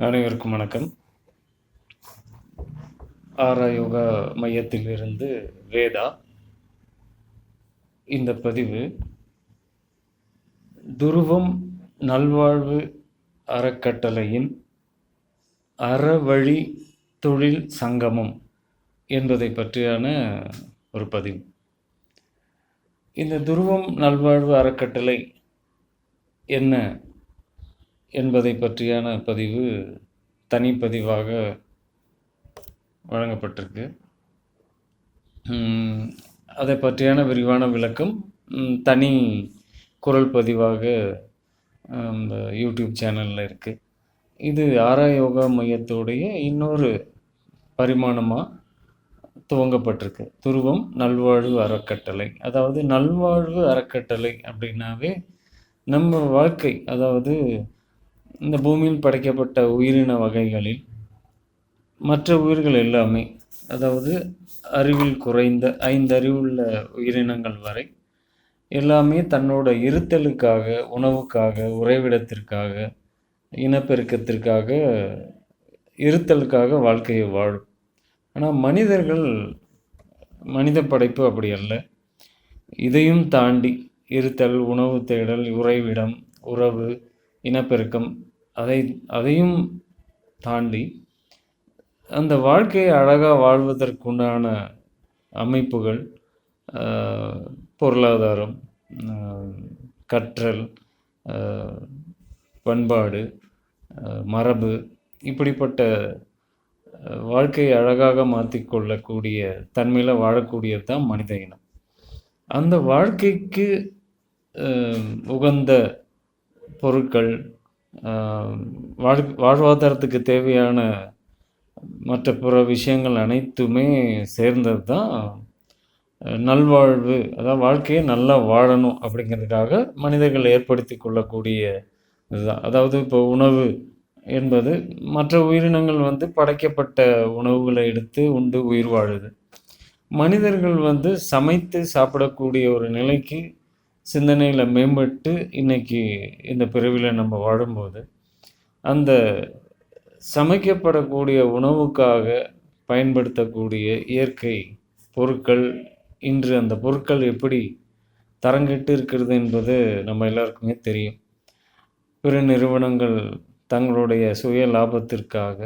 அனைவருக்கும் வணக்கம். ஆராயோகா மையத்திலிருந்து வேதா. இந்த பதிவு துருவம் நல்வாழ்வு அறக்கட்டளையின் அறவழி தொழில் சங்கமம் என்பதை பற்றியான ஒரு பதிவு. இந்த துருவம் நல்வாழ்வு அறக்கட்டளை என்ன என்பதை பற்றியான பதிவு தனிப்பதிவாக வழங்கப்பட்டிருக்கு. அதை பற்றியான விரிவான விளக்கம் தனி குரல் பதிவாக இந்த யூடியூப் சேனலில் இருக்குது இது ஆரா யோகா மையத்துடைய இன்னொரு பரிமாணமாக துவங்கப்பட்டிருக்கு. துருவம் நல்வாழ்வு அறக்கட்டளை. அதாவது நல்வாழ்வு அறக்கட்டளை அப்படின்னாவே நம்ம வாழ்க்கை அதாவது இந்த பூமியில் படைக்கப்பட்ட உயிரின வகைகளில் மற்ற உயிர்கள் எல்லாமே அதாவது அறிவில் குறைந்த ஐந்து அறிவுள்ள உயிரினங்கள் வரை எல்லாமே தன்னோட இருத்தலுக்காக உணவுக்காக உறைவிடத்திற்காக இனப்பெருக்கத்திற்காக இருத்தலுக்காக வாழ்க்கையை வாழும். ஆனால் மனிதர்கள் மனித படைப்பு அப்படி அல்ல. இதையும் தாண்டி இருத்தல் உணவு தேடல் உறைவிடம் உறவு இனப்பெருக்கம் அதை அதையும் தாண்டி அந்த வாழ்க்கையை அழகாக வாழ்வதற்குண்டான அமைப்புகள் பொருளாதாரம் கற்றல் பண்பாடு மரபு இப்படிப்பட்ட வாழ்க்கையை அழகாக மாற்றிக்கொள்ளக்கூடிய தன்மையில் வாழக்கூடியது தான் மனித இனம். அந்த வாழ்க்கைக்கு உகந்த பொருட்கள் வாழ் வாழ்வாதாரத்துக்கு தேவையான மற்ற பிற விஷயங்கள் அனைத்துமே சேர்ந்தது தான் நல்வாழ்வு அதாவது வாழ்க்கையை நல்லா வாழணும் அப்படிங்கிறதுக்காக மனிதர்கள் ஏற்படுத்தி கொள்ளக்கூடிய இதுதான். அதாவது இப்போ உணவு என்பது மற்ற உயிரினங்கள் வந்து படைக்கப்பட்ட உணவுகளை எடுத்து உண்டு உயிர் வாழுது. மனிதர்கள் வந்து சமைத்து சாப்பிடக்கூடிய ஒரு நிலைக்கு சிந்தனையில் மேம்பட்டு இன்றைக்கி இந்த பிறவியில் நம்ம வாழும்போது அந்த சமைக்கப்படக்கூடிய உணவுக்காக பயன்படுத்தக்கூடிய இயற்கை பொருட்கள் இன்று அந்த பொருட்கள் எப்படி தரங்கெட்டு இருக்கிறது என்பது நம்ம எல்லாருக்குமே தெரியும். பிற நிறுவனங்கள் தங்களுடைய சுய லாபத்திற்காக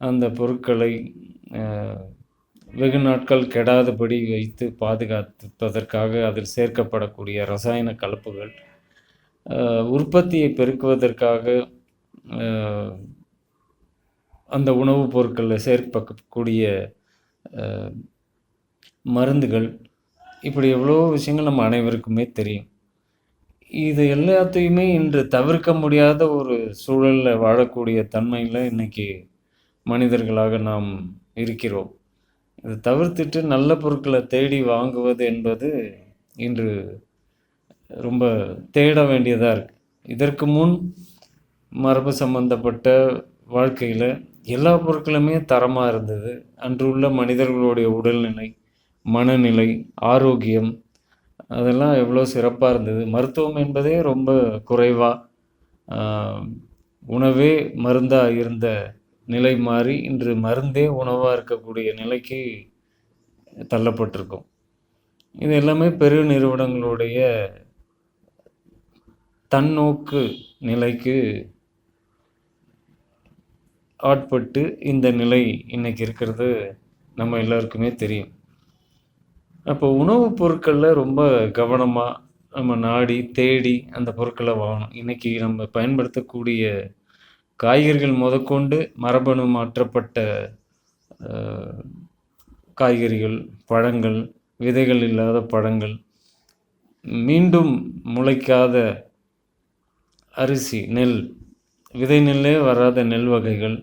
அந்த பொருட்களை வெகு நாட்கள் கெடாதபடி வைத்து பாதுகாப்பதற்காக அதில் சேர்க்கப்படக்கூடிய ரசாயன கலப்புகள் உற்பத்தியை பெருக்குவதற்காக அந்த உணவுப் பொருட்களில் சேர்க்கக்கூடிய மருந்துகள் இப்படி எவ்வளோ விஷயங்கள் நம்ம அனைவருக்குமே தெரியும். இது எல்லாத்தையுமே இன்று தவிர்க்க முடியாத ஒரு சூழலில் வாழக்கூடிய தன்மையில் இன்றைக்கி மனிதர்களாக நாம் இருக்கிறோம். இதை தவிர்த்துட்டு நல்ல பொருட்களை தேடி வாங்குவது என்பது இன்று ரொம்ப தேட வேண்டியதாக இருக்குது இதற்கு முன் மரபு சம்பந்தப்பட்ட வாழ்க்கையில் எல்லா பொருட்களுமே தரமாக இருந்தது. அன்று உள்ள மனிதர்களுடைய உடல்நிலை மனநிலை ஆரோக்கியம் அதெல்லாம் எவ்வளோ சிறப்பாக இருந்தது. மருத்துவம் என்பதே ரொம்ப குறைவாக உணவே மருந்தாக இருந்த நிலை மாறி இன்று மருந்தே உணவாக இருக்கக்கூடிய நிலைக்கு தள்ளப்பட்டிருக்கும். இது எல்லாமே பெரு நிறுவனங்களுடைய தன்னோக்கு நிலைக்கு ஆட்பட்டு இந்த நிலை இன்னைக்கு இருக்கிறது நம்ம எல்லாருக்குமே தெரியும். அப்போ உணவுப் பொருட்களில் ரொம்ப கவனமாக நம்ம நாடி தேடி அந்த பொருட்களை வாங்கணும். இன்றைக்கி நம்ம பயன்படுத்தக்கூடிய காய்கறிகள் முதற்கொண்டு மரபணு மாற்றப்பட்ட காய்கறிகள் பழங்கள் விதைகள் இல்லாத பழங்கள் மீண்டும் முளைக்காத அரிசி நெல் விதை நெல்லே வராத நெல் வகைகள்.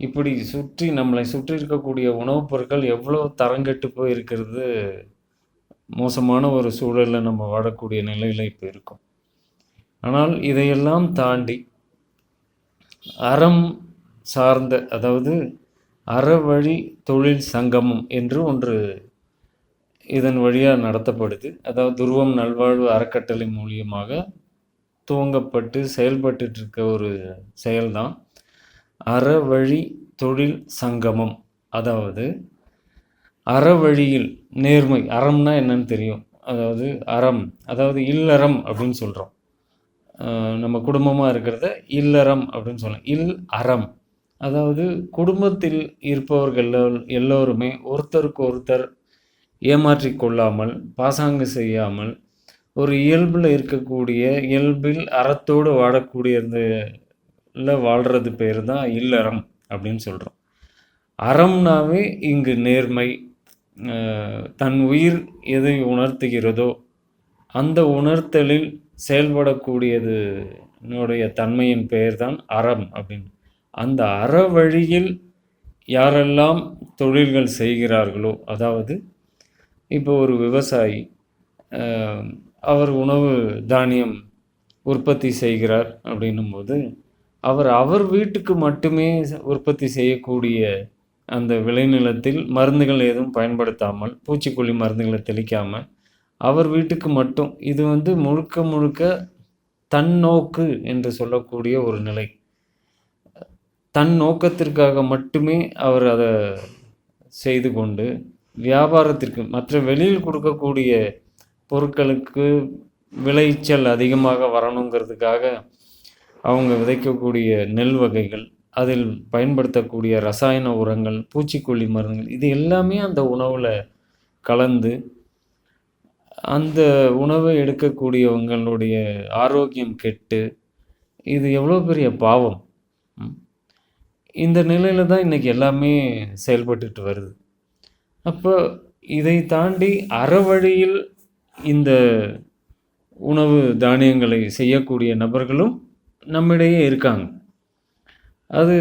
இப்படி சுற்றி நம்மளை சுற்றி இருக்கக்கூடிய உணவுப் பொருட்கள் எவ்வளோ தரங்கெட்டு போய் இருக்கிறது மோசமான ஒரு சூழலில் நம்ம வாழக்கூடிய நிலையில் இப்போ இருக்கோம். ஆனால் இதையெல்லாம் தாண்டி அறம் சார்ந்த அதாவது அறவழி தொழில் சங்கமம் என்று ஒன்று இதன் வழியாக நடத்தப்படுது. அதாவது துருவம் நல்வாழ்வு அறக்கட்டளை மூலியமாக துவங்கப்பட்டு செயல்பட்டுட்டு இருக்க ஒரு செயல்தான். அறவழி தொழில் சங்கமம். அதாவது அறவழியில் நேர்மை அறம்னா என்னன்னு தெரியும். அதாவது அறம் அதாவது இல்லறம் அப்படின்னு சொல்கிறோம் நம்ம குடும்பமாக இருக்கிறத இல்லறம் அப்படின்னு சொல்லலாம். இல் அறம். அதாவது குடும்பத்தில் இருப்பவர்கள் எல்லோ- எல்லோருமே ஒருத்தருக்கு ஒருத்தர் ஏமாற்றி கொள்ளாமல் பாசாங்கு செய்யாமல் ஒரு இயல்பில் இருக்கக்கூடிய இயல்பில் அறத்தோடு வாழக்கூடியதுல வாழ்கிறது பேர் தான் இல்லறம் அப்படின்னு சொல்கிறோம் அறம்னாவே இங்கு நேர்மை தன் உயிர் எதை உணர்த்துகிறதோ அந்த உணர்த்தலில் செயல்படக்கூடியது என்னுடைய தன்மையின் பெயர் தான் அறம் அப்படின்னு. அந்த அற வழியில் யாரெல்லாம் தொழில்கள் செய்கிறார்களோ அதாவது இப்போ ஒரு விவசாயி அவர் உணவு தானியம் உற்பத்தி செய்கிறார் அப்படின்னும்போது அவர் அவர் வீட்டுக்கு மட்டுமே உற்பத்தி செய்யக்கூடிய அந்த விளைநிலத்தில் மருந்துகள் எதுவும் பயன்படுத்தாமல் பூச்சிக்கொல்லி மருந்துகளை தெளிக்காமல் அவர் வீட்டுக்கு மட்டும். இது வந்து முழுக்க முழுக்க தன்னோக்கு என்று சொல்லக்கூடிய ஒரு நிலை. தன் நோக்கத்திற்காக மட்டுமே அவர் அதை செய்து கொண்டு வியாபாரத்திற்கு மற்ற வெளியில் கொடுக்கக்கூடிய பொருட்களுக்கு விளைச்சல் அதிகமாக வரணுங்கிறதுக்காக அவங்க விதைக்கக்கூடிய நெல் வகைகள் அதில் பயன்படுத்தக்கூடிய ரசாயன உரங்கள் பூச்சிக்கொல்லி மருந்துகள் இது எல்லாமே அந்த உணவில் கலந்து அந்த உணவை எடுக்கக்கூடியவங்களுடைய ஆரோக்கியம் கெட்டு இது எவ்வளோ பெரிய பாவம்? இந்த நிலையில் தான் இன்றைக்கி எல்லாமே செயல்பட்டுட்டு வருது. அப்போ இதை தாண்டி அறவழியில் இந்த உணவு தானியங்களை செய்யக்கூடிய நபர்களும் நம்மிடையே இருக்காங்க. அது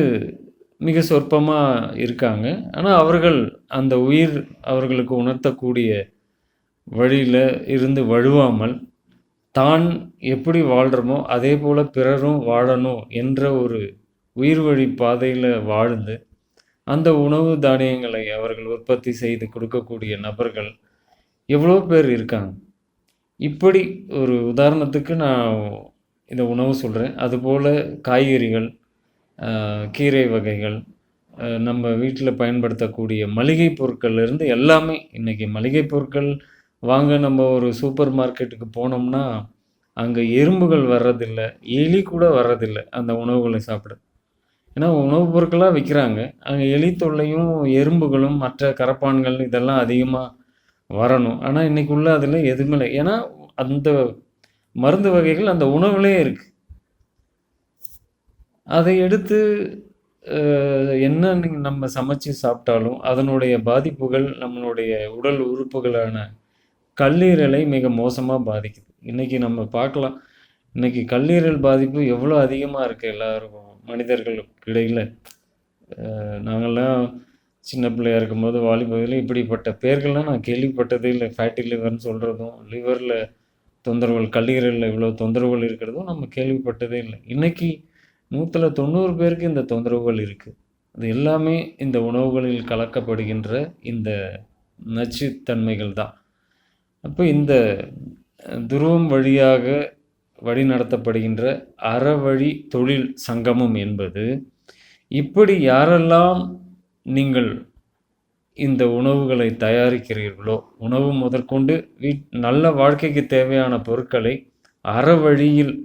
மிக சொற்பமாக இருக்காங்க. ஆனால் அவர்கள் அந்த உயிர் அவர்களுக்கு உணர்த்தக்கூடிய வழியில் இருந்து வழுவாமல் தான் எப்படி வாழ்கிறோமோ அதே போல் பிறரும் வாழணும் என்ற ஒரு உயிர் வழி பாதையில் வாழ்ந்து அந்த உணவு தானியங்களை அவர்கள் உற்பத்தி செய்து கொடுக்கக்கூடிய நபர்கள் எவ்வளோ பேர் இருக்காங்க? இப்படி ஒரு உதாரணத்துக்கு நான் இந்த உணவு சொல்கிறேன் அதுபோல் காய்கறிகள் கீரை வகைகள் நம்ம வீட்டில் பயன்படுத்தக்கூடிய மளிகை பொருட்கள்லேருந்து எல்லாமே இன்றைக்கி மளிகை பொருட்கள் வாங்க நம்ம ஒரு சூப்பர் மார்க்கெட்டுக்கு போனோம்னா அங்கே எறும்புகள் வர்றதில்லை எலி கூட வர்றதில்ல அந்த உணவுகளை சாப்பிட. ஏன்னா உணவுப் பொருட்களாக விற்கிறாங்க. அங்கே எலி தொல்லையும் எறும்புகளும் மற்ற கரப்பான்கள் இதெல்லாம் அதிகமாக வரணும். ஆனால் இன்றைக்கி உள்ள அதில் எதுவுமே இல்லை. ஏன்னா அந்த மருந்து வகைகள் அந்த உணவுலே இருக்குது அதை எடுத்து என்ன நம்ம சமைச்சு சாப்பிட்டாலும் அதனுடைய பாதிப்புகள் நம்மளுடைய உடல் உறுப்புகளான கல்லீரலை மிக மோசமாக பாதிக்குது. இன்றைக்கி நம்ம பார்க்கலாம். இன்றைக்கி கல்லீரல் பாதிப்பு எவ்வளோ அதிகமாக இருக்குது எல்லாருக்கும் மனிதர்களுக்கு இடையில்? நாங்கள்லாம் சின்ன பிள்ளையா இருக்கும்போது வாலிபத்தில் இப்படிப்பட்ட பேர்கள்லாம் நான் கேள்விப்பட்டதே இல்லை. ஃபேட்டி லிவர்னு சொல்கிறதும் லிவரில் தொந்தரவுகள் கல்லீரலில் இவ்வளோ தொந்தரவுகள் இருக்கிறதும் நம்ம கேள்விப்பட்டதே இல்லை. இன்றைக்கி நூற்றில் தொண்ணூறு பேருக்கு இந்த தொந்தரவுகள் இருக்குது அது எல்லாமே இந்த உணவுகளில் கலக்கப்படுகின்ற இந்த நச்சுத்தன்மைகள் தான். அப்போ இந்த துருவம் வழியாக வழிநடத்தப்படுகின்ற அறவழி தொழில் சங்கமம் என்பது இப்படி யாரெல்லாம் நீங்கள் இந்த உணவுகளை தயாரிக்கிறீர்களோ உணவு முதற்கொண்டு வீட் நல்ல வாழ்க்கைக்கு தேவையான பொருட்களை அறவழியில்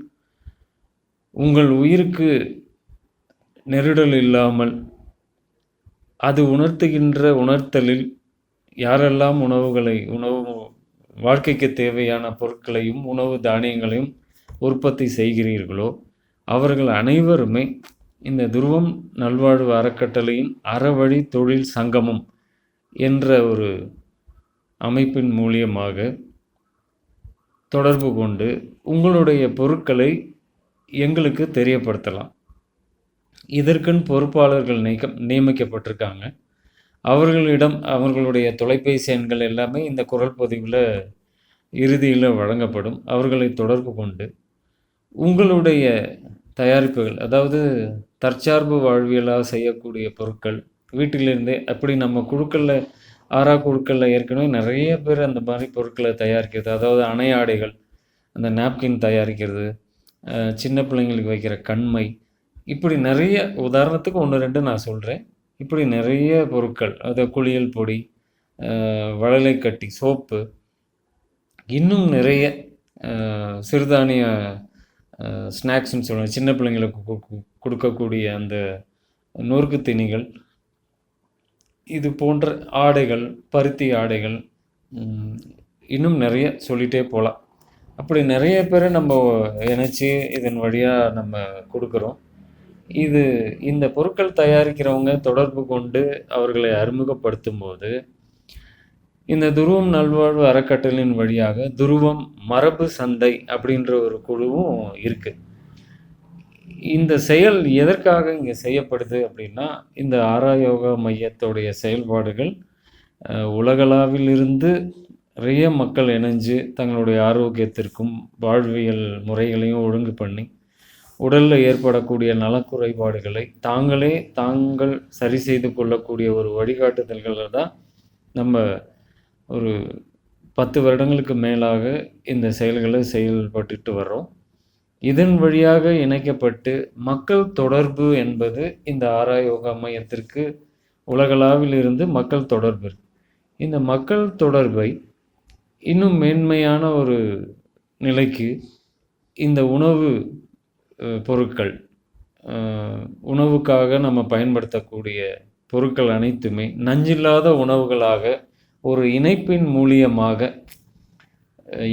உங்கள் உயிருக்கு நெருடல் இல்லாமல் அது உணர்த்துகின்ற உணர்த்தலில் யாரெல்லாம் உணவுகளை உணவு வாழ்க்கைக்கு தேவையான பொருட்களையும் உணவு தானியங்களையும் உற்பத்தி செய்கிறீர்களோ அவர்கள் அனைவருமே இந்த துருவம் நல்வாழ்வு அறக்கட்டளையின் அறவழி தொழில் சங்கமம் என்ற ஒரு அமைப்பின் மூலியமாக தொடர்பு கொண்டு உங்களுடைய பொருட்களை எங்களுக்கு தெரியப்படுத்தலாம். இதற்குன்னு பொறுப்பாளர்கள் நியமிக்கப்பட்டிருக்காங்க. அவர்களிடம் அவர்களுடைய தொலைபேசி எண்கள் எல்லாமே இந்த குரல் பதிவில் இறுதியில் வழங்கப்படும். அவர்களை தொடர்பு கொண்டு உங்களுடைய தயாரிப்புகள் அதாவது தற்சார்பு வாழ்வியலாக செய்யக்கூடிய பொருட்கள் வீட்டிலிருந்தே அப்படி நம்ம குழுக்களில் ஆறா குழுக்களில் ஏற்கனவே நிறைய பேர் அந்த மாதிரி பொருட்களை தயாரிக்கிறது. அதாவது அணை ஆடைகள் அந்த நாப்கின் தயாரிக்கிறது சின்ன பிள்ளைங்களுக்கு வைக்கிற கண்மை இப்படி நிறைய உதாரணத்துக்கு ஒன்று ரெண்டு நான் சொல்கிறேன் இப்படி நிறைய பொருட்கள் அது குளியல் பொடி வளலைக்கட்டி சோப்பு இன்னும் நிறைய சிறுதானிய ஸ்நாக்ஸ்னு சொல்லுவாங்க. சின்ன பிள்ளைங்களுக்கு கு- கொடுக்கக்கூடிய அந்த நொறுக்கு திணிகள் இது போன்ற ஆடைகள் பருத்தி ஆடைகள் இன்னும் நிறைய சொல்லிகிட்டே போகலாம் அப்படி நிறைய பேரை நம்ம இணைச்சி இதன் வழியாக நம்ம கொடுக்குறோம். இது இந்த பொருட்கள் தயாரிக்கிறவங்க தொடர்பு கொண்டு அவர்களை அறிமுகப்படுத்தும் போது இந்த துருவம் நல்வாழ்வு அறக்கட்டளையின் வழியாக துருவம் மரபு சந்தை அப்படின்ற ஒரு குழுவும் இருக்குது இந்த செயல் எதற்காக இங்கே செய்யப்படுது அப்படின்னா இந்த ஆராயோக மையத்துடைய செயல்பாடுகள் உலகளாவிலிருந்து நிறைய மக்கள் இணைஞ்சு தங்களுடைய ஆரோக்கியத்திற்கும் வாழ்வியல் முறைகளையும் ஒழுங்கு பண்ணி உடலில் ஏற்படக்கூடிய நலக்குறைபாடுகளை தாங்களே தாங்கள் சரி செய்து கொள்ளக்கூடிய ஒரு வழிகாட்டுதல்களில் தான் நம்ம ஒரு பத்து வருடங்களுக்கு மேலாக இந்த செயல்களை செயல்பட்டுட்டு வர்றோம். இதன் வழியாக இணைக்கப்பட்டு மக்கள் தொடர்பு என்பது இந்த ஆராயோகா மையத்திற்கு உலகளாவில் இருந்து மக்கள் தொடர்பு. இந்த மக்கள் தொடர்பை இன்னும் மேன்மையான ஒரு நிலைக்கு இந்த உணவு பொருட்கள். உணவுக்காக நம்ம பயன்படுத்தக்கூடிய பொருட்கள் அனைத்துமே நஞ்சில்லாத உணவுகளாக ஒரு இணைப்பின் மூலியமாக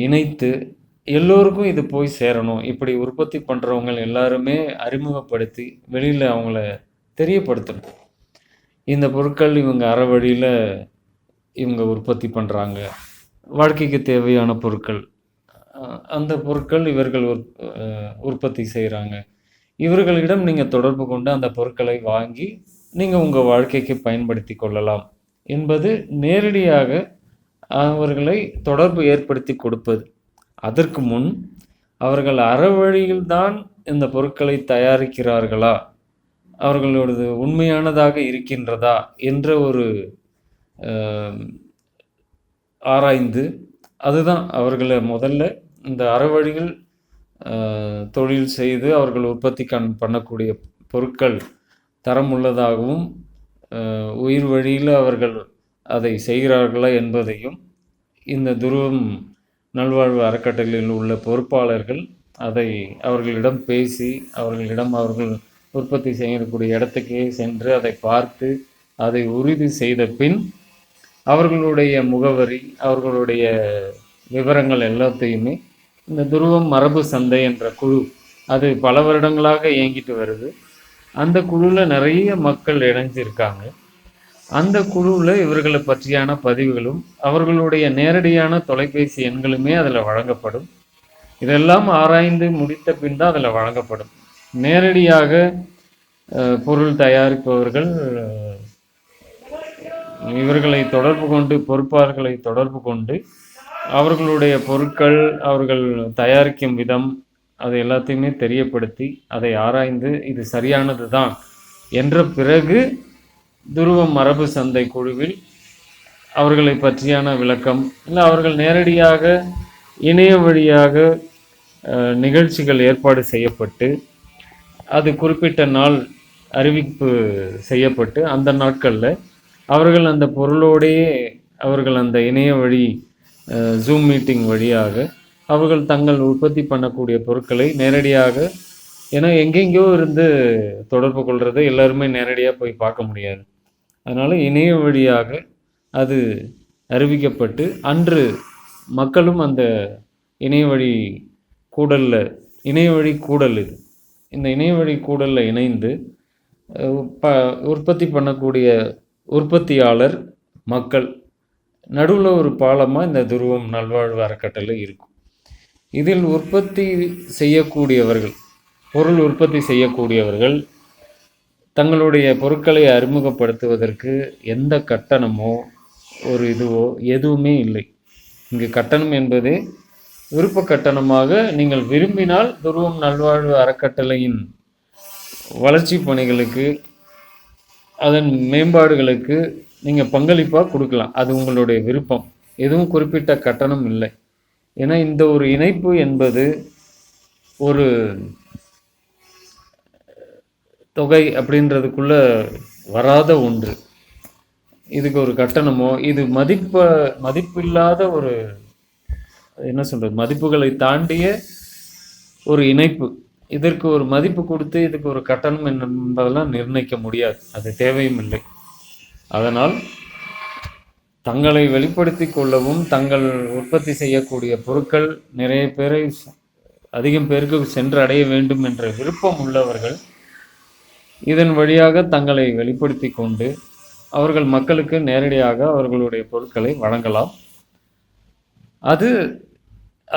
இணைத்து எல்லோருக்கும் இது போய் சேரணும். இப்படி உற்பத்தி பண்ணுறவங்க எல்லாருமே அறிமுகப்படுத்தி வெளியில் அவங்கள தெரியப்படுத்தணும். இந்த பொருட்கள் இவங்க அற வழியில் இவங்க உற்பத்தி பண்ணுறாங்க வாழ்க்கைக்கு தேவையான பொருட்கள். அந்த பொருட்கள் இவர்கள் உற்- உற்பத்தி செய்கிறாங்க இவர்களிடம் நீங்கள் தொடர்பு கொண்டு அந்த பொருட்களை வாங்கி நீங்கள் உங்கள் வாழ்க்கைக்கு பயன்படுத்தி கொள்ளலாம் என்பது நேரடியாக அவர்களை தொடர்பு ஏற்படுத்தி கொடுப்பது. அதற்கு முன் அவர்கள் அறவழியில்தான் இந்த பொருட்களை தயாரிக்கிறார்களா? அவர்களோடது உண்மையானதாக இருக்கின்றதா? என்ற ஒரு ஆராய்ந்து அதுதான் அவர்களை முதல்ல இந்த அறவழியில் தொழில் செய்து அவர்கள் உற்பத்தி கண் பண்ணக்கூடிய பொருட்கள் தரம் உள்ளதாகவும் உயிர் வழியில் அவர்கள் அதை செய்கிறார்களா என்பதையும் இந்த துருவம் நல்வாழ்வு அறக்கட்டளையில் உள்ள பொறுப்பாளர்கள் அதை அவர்களிடம் பேசி அவர்களிடம் அவர்கள் உற்பத்தி செய்யக்கூடிய இடத்துக்கே சென்று அதை பார்த்து அதை உறுதி செய்த பின் அவர்களுடைய முகவரி அவர்களுடைய விவரங்கள் எல்லாத்தையுமே இந்த துருவம் மரபு சந்தை என்ற குழு அது பல வருடங்களாக இயங்கிட்டு வருது. அந்த குழுவில் நிறைய மக்கள் இணைஞ்சிருக்காங்க. அந்த குழுவில் இவர்களை பற்றியான பதிவுகளும் அவர்களுடைய நேரடியான தொலைபேசி எண்களுமே அதில் வழங்கப்படும். இதெல்லாம் ஆராய்ந்து முடித்த பின் தான் அதில் வழங்கப்படும். நேரடியாக பொருள் தயாரிப்பவர்கள் இவர்களை தொடர்பு கொண்டு பொறுப்பாளர்களை தொடர்பு கொண்டு அவர்களுடைய பொருட்கள் அவர்கள் தயாரிக்கும் விதம் அது எல்லாத்தையுமே தெரியப்படுத்தி அதை ஆராய்ந்து இது சரியானது தான் என்ற பிறகு துருவம் மரபு சந்தை குழுவில் அவர்களை பற்றியான விளக்கம் இல்லை அவர்கள் நேரடியாக இணைய வழியாக நிகழ்ச்சிகள் ஏற்பாடு செய்யப்பட்டு அது குறிப்பிட்ட நாள் அறிவிப்பு செய்யப்பட்டு அந்த நாட்களில் அவர்கள் அந்த பொருளோடையே அவர்கள் அந்த இணைய வழி ஜூம் மீட்டிங் வழியாக அவர்கள் தங்கள் உற்பத்தி பண்ணக்கூடிய பொருட்களை நேரடியாக ஏன்னா எங்கெங்கேயோ இருந்து தொடர்பு கொள்றதை எல்லாருமே நேரடியாக போய் பார்க்க முடியாது. அதனால் இணைய வழியாக அது அறிவிக்கப்பட்டு அன்று மக்களும் அந்த இணைய வழி கூடலில் இணைய வழி கூடல் இது. இந்த இணைய வழி கூடலில் இணைந்து ப உற்பத்தி பண்ணக்கூடிய உற்பத்தியாளர் மக்கள் நடுவில் ஒரு பாலமாக இந்த துருவம் நல்வாழ்வு அறக்கட்டளை இருக்கும். இதில் உற்பத்தி செய்யக்கூடியவர்கள் பொருள் உற்பத்தி செய்யக்கூடியவர்கள் தங்களுடைய பொருட்களை அறிமுகப்படுத்துவதற்கு எந்த கட்டணமோ ஒரு இதுவோ எதுவுமே இல்லை. இங்கு கட்டணம் என்பது விருப்ப கட்டணமாக நீங்கள் விரும்பினால் துருவம் நல்வாழ்வு அறக்கட்டளையின் வளர்ச்சி பணிகளுக்கு அதன் மேம்பாடுகளுக்கு நீங்கள் பங்களிப்பாக கொடுக்கலாம். அது உங்களுடைய விருப்பம். எதுவும் குறிப்பிட்ட கட்டணம் இல்லை. ஏன்னா இந்த ஒரு இணைப்பு என்பது ஒரு தொகை அப்படின்றதுக்குள்ள வராத ஒன்று. இதுக்கு ஒரு கட்டணமோ இது மதிப்ப மதிப்பில்லாத ஒரு என்ன சொல்றது மதிப்புகளை தாண்டிய ஒரு இணைப்பு. இதற்கு ஒரு மதிப்பு கொடுத்து இதுக்கு ஒரு கட்டணம் என்பதெல்லாம் நிர்ணயிக்க முடியாது. அது தேவையும் இல்லை. அதனால் தங்களை வெளிப்படுத்தி கொள்ளவும் தங்கள் உற்பத்தி செய்யக்கூடிய பொருட்கள் நிறைய பேரை அதிகம் பேருக்கு சென்று அடைய வேண்டும் என்ற விருப்பம் உள்ளவர்கள் இதன் வழியாக தங்களை வெளிப்படுத்தி கொண்டு அவர்கள் மக்களுக்கு நேரடியாக அவர்களுடைய பொருட்களை வழங்கலாம். அது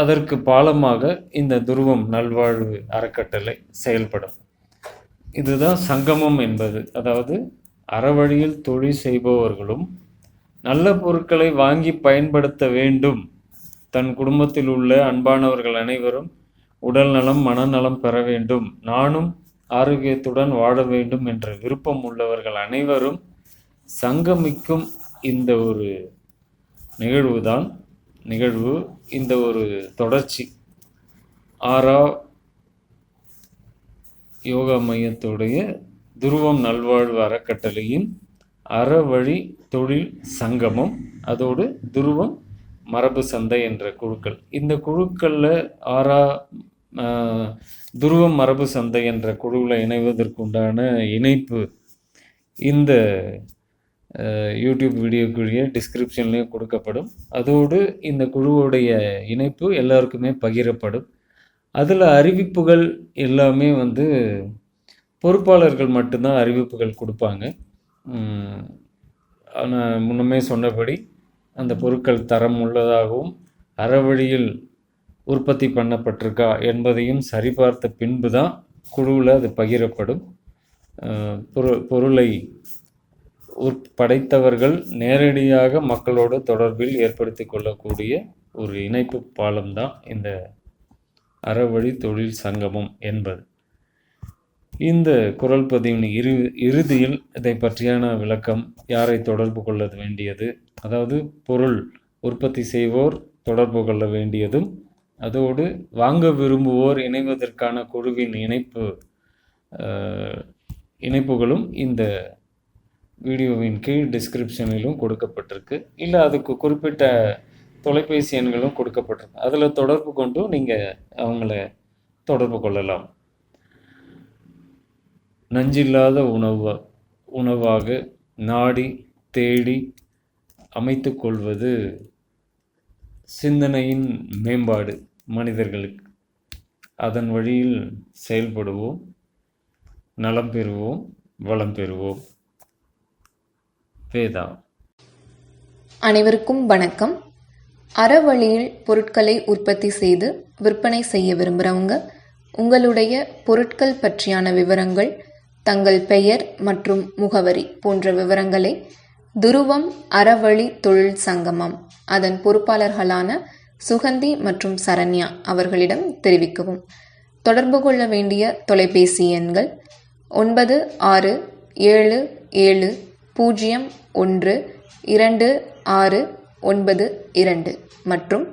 அதற்கு பாலமாக இந்த துருவம் நல்வாழ்வு அறக்கட்டளை செயல்படும். இதுதான் சங்கமம் என்பது. அதாவது அறவழியில் தொழில் செய்பவர்களும் நல்ல பொருட்களை வாங்கி பயன்படுத்த வேண்டும். தன் குடும்பத்தில் உள்ள அன்பானவர்கள் அனைவரும் உடல் நலம் மனநலம் பெற வேண்டும். நானும் ஆரோக்கியத்துடன் வாழ வேண்டும் என்ற விருப்பம் உள்ளவர்கள் அனைவரும் சங்கமிக்கும் இந்த ஒரு நிகழ்வு தான் நிகழ்வு இந்த ஒரு தொடர்ச்சி. ஆரா யோகா மையத்துடைய துருவம் நல்வாழ்வு அறக்கட்டளையின் அறவழி தொழில் சங்கமம் அதோடு துருவம் மரபு சந்தை என்ற குழுக்கள். இந்த குழுக்களில் ஆறா துருவம் மரபு சந்தை என்ற குழுவில் இணைவதற்குண்டான இணைப்பு இந்த யூடியூப் வீடியோக்குரிய டிஸ்கிரிப்ஷன்லேயும் கொடுக்கப்படும். அதோடு இந்த குழுவுடைய இணைப்பு எல்லாருக்குமே பகிரப்படும். அதில் அறிவிப்புகள் எல்லாமே வந்து பொறுப்பாளர்கள் மட்டும்தான் அறிவிப்புகள் கொடுப்பாங்க. ஆனால் முன்னமே சொன்னபடி அந்த பொருட்கள் தரம் உள்ளதாகவும் அறவழியில் உற்பத்தி பண்ணப்பட்டிருக்கா என்பதையும் சரிபார்த்த பின்பு தான் குழுவில் அது பகிரப்படும். பொரு பொருளை உற் படைத்தவர்கள் நேரடியாக மக்களோடு தொடர்பில் ஏற்படுத்தி கொள்ளக்கூடிய ஒரு இணைப்பு பாலம்தான் இந்த அறவழி தொழில் சங்கமம் என்பது. இந்த குரல் பதிவின் இறு இறுதியில் இதை பற்றியான விளக்கம் யாரை தொடர்பு கொள்ள வேண்டியது? அதாவது பொருள் உற்பத்தி செய்வோர் தொடர்பு கொள்ள வேண்டியதும் அதோடு வாங்க விரும்புவோர் இணைவதற்கான குழுவின் இணைப்பு இணைப்புகளும் இந்த வீடியோவின் கீழ் டிஸ்கிரிப்ஷனிலும் கொடுக்கப்பட்டிருக்கு. இல்லை அதுக்கு குறிப்பிட்ட தொலைபேசி எண்களும் கொடுக்கப்பட்டிருக்கு. அதில் தொடர்பு கொண்டும் நீங்கள் அவங்கள தொடர்பு கொள்ளலாம். நஞ்சில்லாத உணவு உணவாக நாடி தேடி அமைத்து கொள்வது சிந்தனையின் மேம்பாடு மனிதர்களுக்கு. அதன் வழியில் செயல்படுவோம் நலம் பெறுவோம் வளம் பெறுவோம். வேதா. அனைவருக்கும் வணக்கம். அறவழியில் பொருட்களை உற்பத்தி செய்து விற்பனை செய்ய விரும்புகிறவங்க உங்களுடைய பொருட்கள் பற்றியான விவரங்கள் தங்கள் பெயர் மற்றும் முகவரி போன்ற விவரங்களை துருவம் அறவழி தொழில் சங்கமம் அதன் பொறுப்பாளர்களான சுகந்தி மற்றும் சரண்யா அவர்களிடம் தெரிவிக்கவும். தொடர்பு கொள்ள வேண்டிய தொலைபேசி எண்கள் ஒன்பது ஆறு ஏழு ஏழு பூஜ்ஜியம் ஒன்று இரண்டு ஆறு ஒன்பது இரண்டு மற்றும்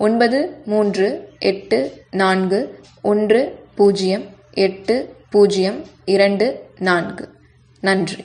ஒன்பது மூன்று எட்டு நான்கு ஒன்று பூஜ்ஜியம் எட்டு பூஜ்ஜியம் இரண்டு நான்கு. நன்றி.